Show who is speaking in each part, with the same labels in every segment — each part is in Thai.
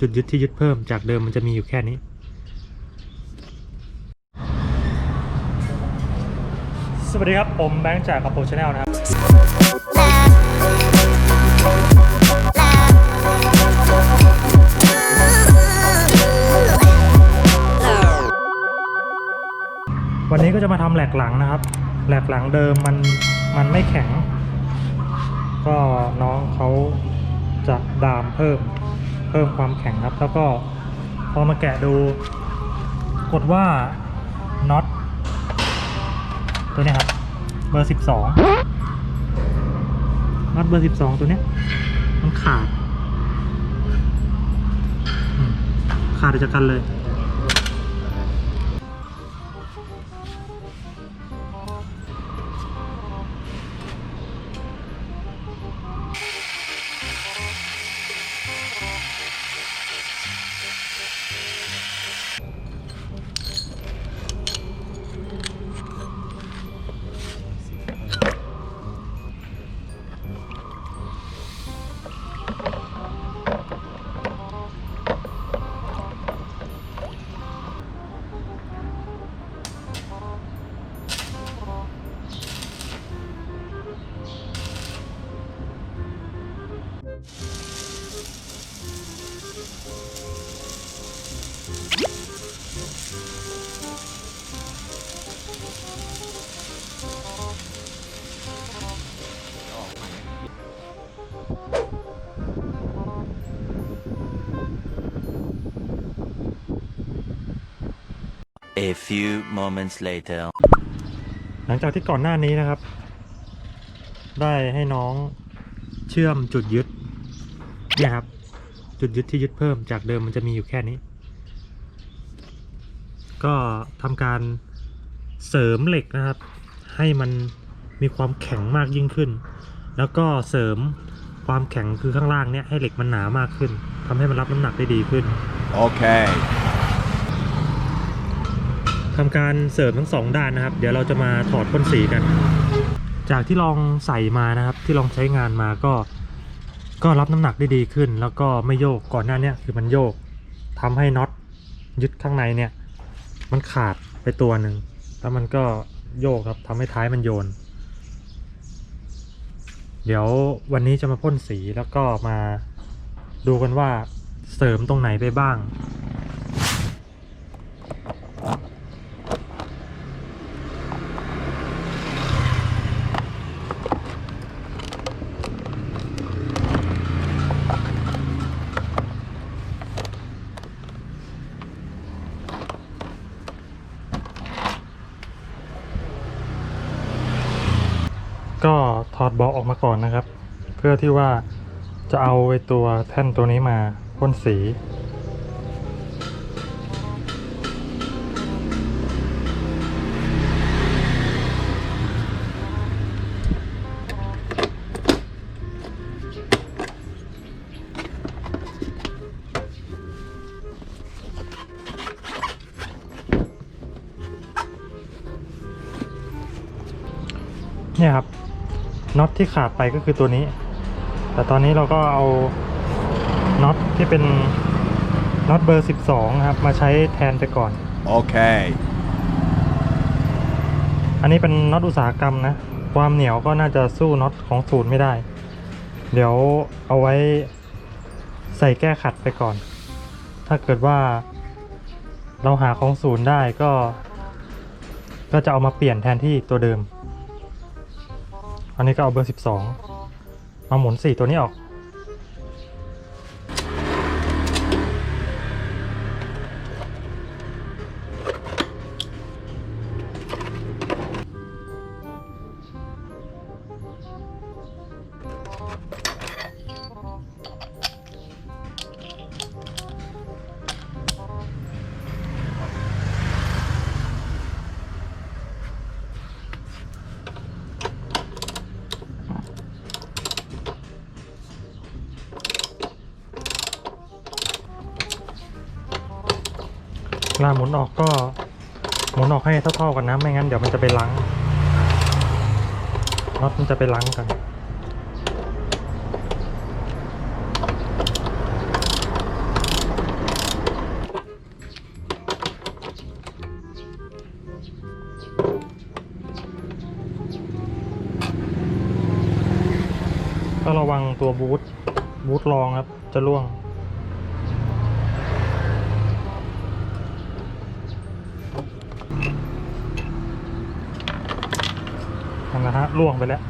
Speaker 1: จุดยึดที่ยึดเพิ่มจากเดิมมันจะมีอยู่แค่นี้ สวัสดีครับ ผมแบงค์จากกระโปรชาแนลนะครับวันนี้ก็จะมาทำแหลกหลังนะครับ แหลกหลังเดิมมันมันไม่แข็ง ก็น้องเขาจะดามเพิ่ม เพิ่มความแข็งครับ แล้วก็พอมาแกะดู กดว่าน็อตตัวนี้ครับ เบอร์ 12น็อตเบอร์ 12 ตัวนี้มันขาด ขาดจากกันเลย
Speaker 2: A few moments later.
Speaker 1: หลังจากที่ก่อนหน้านี้นะครับ ได้ให้น้องเชื่อมจุดยึดเนี่ยครับ จุดยึดที่ยึดเพิ่มจากเดิมมันจะมีอยู่แค่นี้ ก็ทำการเสริมเหล็กนะครับ ให้มันมีความแข็งมากยิ่งขึ้น แล้วก็เสริมความแข็งคือข้างล่างเนี่ยให้เหล็กมันหนามากขึ้นทำให้มันรับน้ำหนักได้ดีขึ้น
Speaker 2: Okay.
Speaker 1: ทำการเสริมทั้งสองด้านนะครับ เดี๋ยวเราจะมาถอดพ่นสีกัน จากที่ลองใส่มานะครับ ที่ลองใช้งานมาก็ ก็รับน้ำหนักได้ดีขึ้น แล้วก็ไม่โยกก่อนหน้าเนี้คือมันโยกทำให้น็อตยึดข้างในเนี่ย มันขาดไปตัวหนึ่งแล้วมันก็โยกครับทำให้ท้ายมันโยน เดี๋ยววันนี้จะมาพ่นสีแล้วก็มาดูกันว่าเสริมตรงไหนไปบ้าง ก็ ถอดเบาะออกมาก่อนนะครับ เพื่อที่ว่าจะเอาไอ้ตัวแท่นตัวนี้มาพ่นสีเนี่ยครับ ตที่ขาดไปก็คือตัวนี้ แต่ตอนนี้เราก็เอาน็อตที่เป็นน็อตเบอร์ 12 ครับ มาใช้แทนไปก่อน
Speaker 2: Okay.
Speaker 1: อันนี้เป็นน็อตอุตสาหกรรมนะ ความเหนียวก็น่าจะสู้น็อตของศูนย์ไม่ได้ เดี๋ยวเอาไว้ใส่แก้ขัดไปก่อน ถ้าเกิดว่าเราหาของศูนย์ได้ก็ ก็จะเอามาเปลี่ยนแทนที่ตัวเดิม อันนี้ก็เอาเบอร์ 12 มาหมุน 4 ตัวนี้ออก ลาหมุนออกก็หมุนออกให้เท่าๆกันนะ ไม่งั้นเดี๋ยวมันจะไปลังน็อตมันจะไปลังกันก็ระวังตัวบูทบูทรองครับ จะร่วง นั่นนะฮะล่วงไปแล้ว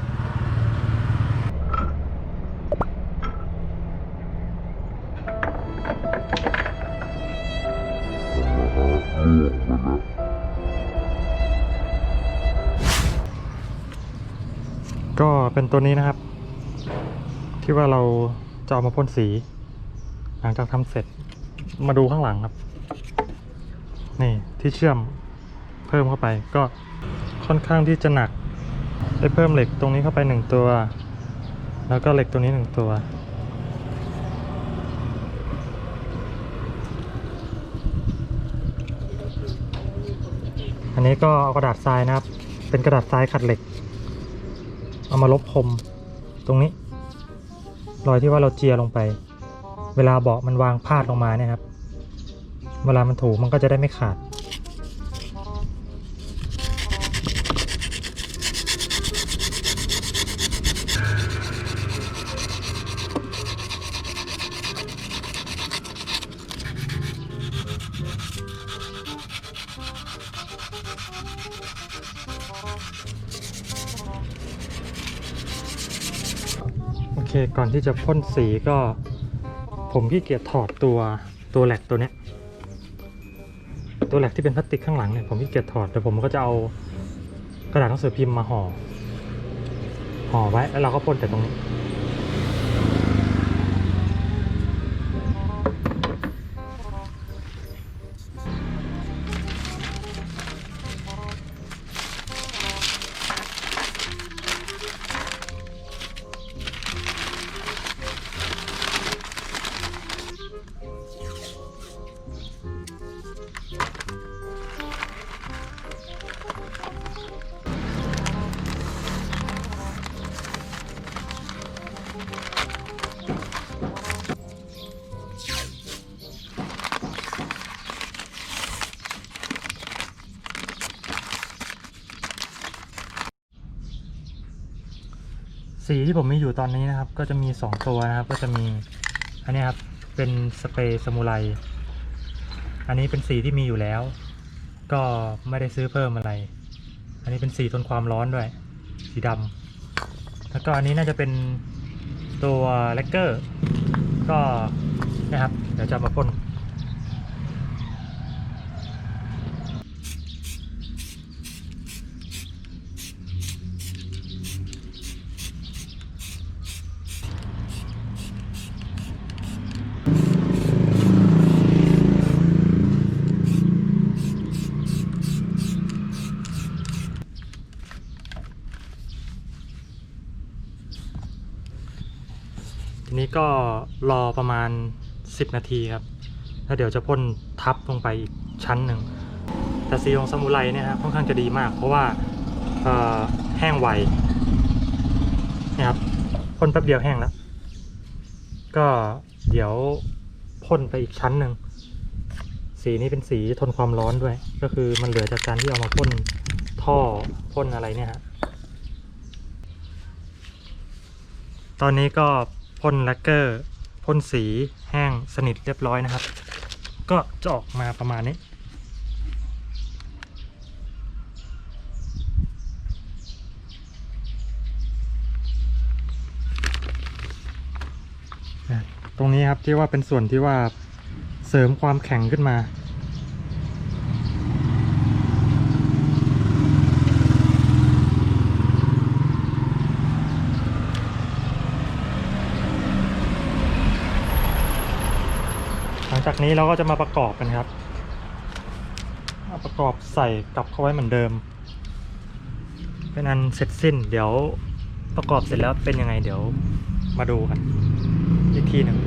Speaker 1: ก็เป็นตัวนี้นะครับ ที่ว่าเราจะเอามาพ่นสี หลังจากทำเสร็จมาดูข้างหลังครับ นี่ที่เชื่อมเพิ่มเข้าไปก็ค่อนข้างที่จะหนัก ได้เพิ่มเหล็กตรงนี้เข้าไปหนึ่งตัว แล้วก็เหล็กตัวนี้หนึ่งตัว อันนี้ก็เอากระดาษทรายนะครับ เป็นกระดาษทรายขัดเหล็ก เอามาลบคมตรงนี้ รอยที่ว่าเราเจียลงไป เวลาเบาะมันวางพาดลงมาเนี่ยครับ เวลามันถูมันก็จะได้ไม่ขาด เคก่อนที่จะพ่นสีก็ ผมขี้เกียจถอดตัวตัวแหลกตัวเนี้ย ตัวแหลกที่เป็นพลาสติกข้างหลังเนี่ยผมขี้เกียจถอดแต่ผมก็จะเอากระดาษหนังสือพิมพ์มาห่อห่อไว้แล้วเราก็พ่นแต่ตรงนี้ สีที่ผมมีอยู่ตอนนี้นะครับ ก็จะมี 2 ตัวนะครับ ก็จะมีอันนี้ครับเป็นสเปรย์สมุไรอันนี้เป็นสีที่มีอยู่แล้ว ก็ไม่ได้ซื้อเพิ่มอะไร อันนี้เป็นสีทนความร้อนด้วย สีดำแล้วก็อันนี้น่าจะเป็นตัวแลกเกอร์ ก็นะครับ เดี๋ยวจะมาพ่น ก็รอประมาณ 10 นาทีครับ แล้วเดี๋ยวจะพ่นทับลงไปอีกชั้นหนึ่ง แต่สีของซามูไรเนี่ยฮะค่อนข้างจะดีมาก เพราะว่าแห้งไวนี่ยครับพ่นแป๊บเดียวแห้งแล้ว ก็เดี๋ยวพ่นไปอีกชั้นหนึ่ง สีนี้เป็นสีทนความร้อนด้วย ก็คือมันเหลือจากการที่เอามาพ่นท่อพ่นอะไรเนี่ยฮะตอนนี้ก็ พ่นแลกเกอร์พ่นสีแห้งสนิทเรียบร้อยนะครับ ก็จะออกมาประมาณนี้ ตรงนี้ครับที่ว่าเป็นส่วนที่ว่าเสริมความแข็งขึ้นมา จากนี้เราก็จะมาประกอบกันครับเอาประกอบใส่กลับเข้าไว้เหมือนเดิม เป็นอันเสร็จสิ้น เดี๋ยวประกอบเสร็จแล้วเป็นยังไงเดี๋ยวมาดูกันอีกทีหนึ่ง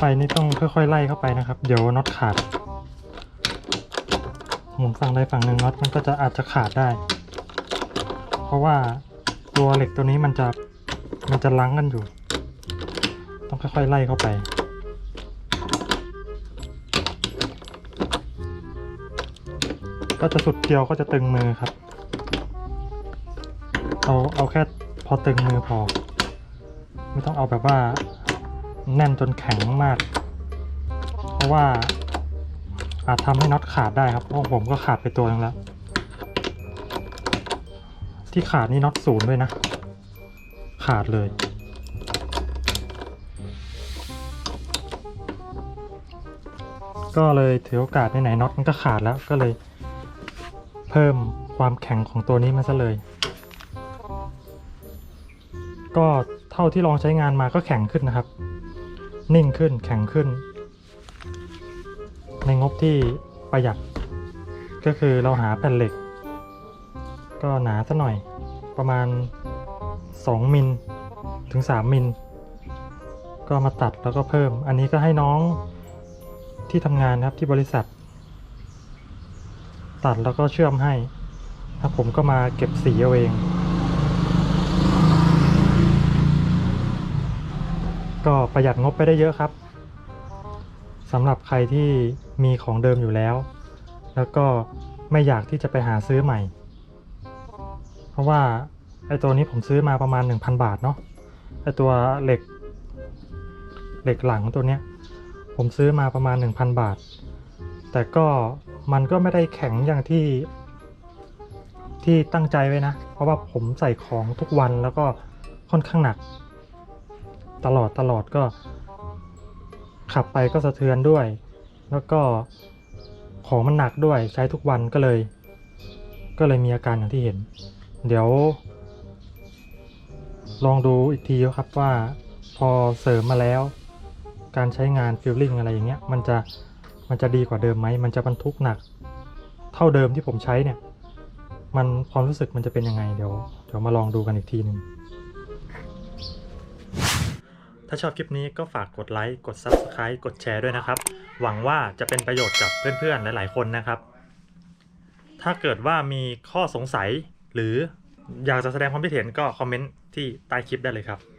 Speaker 1: ไปนี่ต้องค่อยๆไล่เข้าไปนะครับ เดี๋ยวน็อตขาด หมุนฝั่งใดฝั่งหนึ่งน็อตมันก็จะอาจจะขาดได้ เพราะว่าตัวเหล็กตัวนี้มันจะมันจะลังกันอยู่ ต้องค่อยๆไล่เข้าไปก็จะสุดเดียวก็จะตึงมือครับ เอาเอาแค่พอตึงมือพอ ไม่ต้องเอาแบบว่า แน่นจนแข็งมาก เพราะว่าอาจทำให้น็อตขาดได้ครับเพราะผมก็ขาดไปตัวนึงแล้ว ที่ขาดนี่น็อตศูนย์ด้วยนะ ขาดเลย ก็เลยถือโอกาสไหนๆน็อตมันก็ขาดแล้วก็เลย เพิ่มความแข็งของตัวนี้มาซะเลย ก็เท่าที่ลองใช้งานมาก็แข็งขึ้นนะครับ นิ่งขึ้นแข็งขึ้น ในงบที่ประหยัด ก็คือเราหาแผ่นเหล็ก ก็หนาซะหน่อยประมาณ 2 มิลถึง 3 มิล ก็มาตัดแล้วก็เพิ่ม อันนี้ก็ให้น้องที่ทำงานครับที่บริษัท ตัดแล้วก็เชื่อมให้ถ้าผมก็มาเก็บสีเอาเอง ก็ประหยัดงบไปได้เยอะครับสำหรับใครที่มีของเดิมอยู่แล้ว แล้วก็ไม่อยากที่จะไปหาซื้อใหม่ เพราะว่าไอ้ตัวนี้ผมซื้อมาประมาณ 1,000 บาทเนาะไอ้ตัวเหล็ก เหล็กหลังตัวเนี้ย ผมซื้อมาประมาณ 1,000 บาท แต่ก็มันก็ไม่ได้แข็งอย่างที่ที่ตั้งใจไว้นะ เพราะว่าผมใส่ของทุกวันแล้วก็ค่อนข้างหนัก ตลอดตลอดก็ ขับไปก็สะเทือนด้วย แล้วก็ของมันหนักด้วยใช้ทุกวันก็เลย ก็เลยมีอาการอย่างที่เห็น เดี๋ยว ลองดูอีกทีครับว่าพอเสริมมาแล้ว การใช้งานฟิลลิ่งอะไรอย่างเงี้ย มันจะมันจะดีกว่าเดิมไหมมันจะบรรทุกหนัก เท่าเดิมที่ผมใช้เนี่ย มันความรู้สึกมันจะเป็นยังไงเดี๋ยวเดี๋ยวมาลองดูกันอีกทีหนึ่ง ถ้าชอบคลิปนี้ก็ฝากกดไลค์กด Subscribe กดแชร์ด้วยนะครับ หวังว่าจะเป็นประโยชน์กับเพื่อนๆ หลายๆ คนนะครับ ถ้าเกิดว่ามีข้อสงสัยหรืออยากจะแสดงความคิดเห็นก็คอมเมนต์ที่ใต้คลิปได้เลยครับ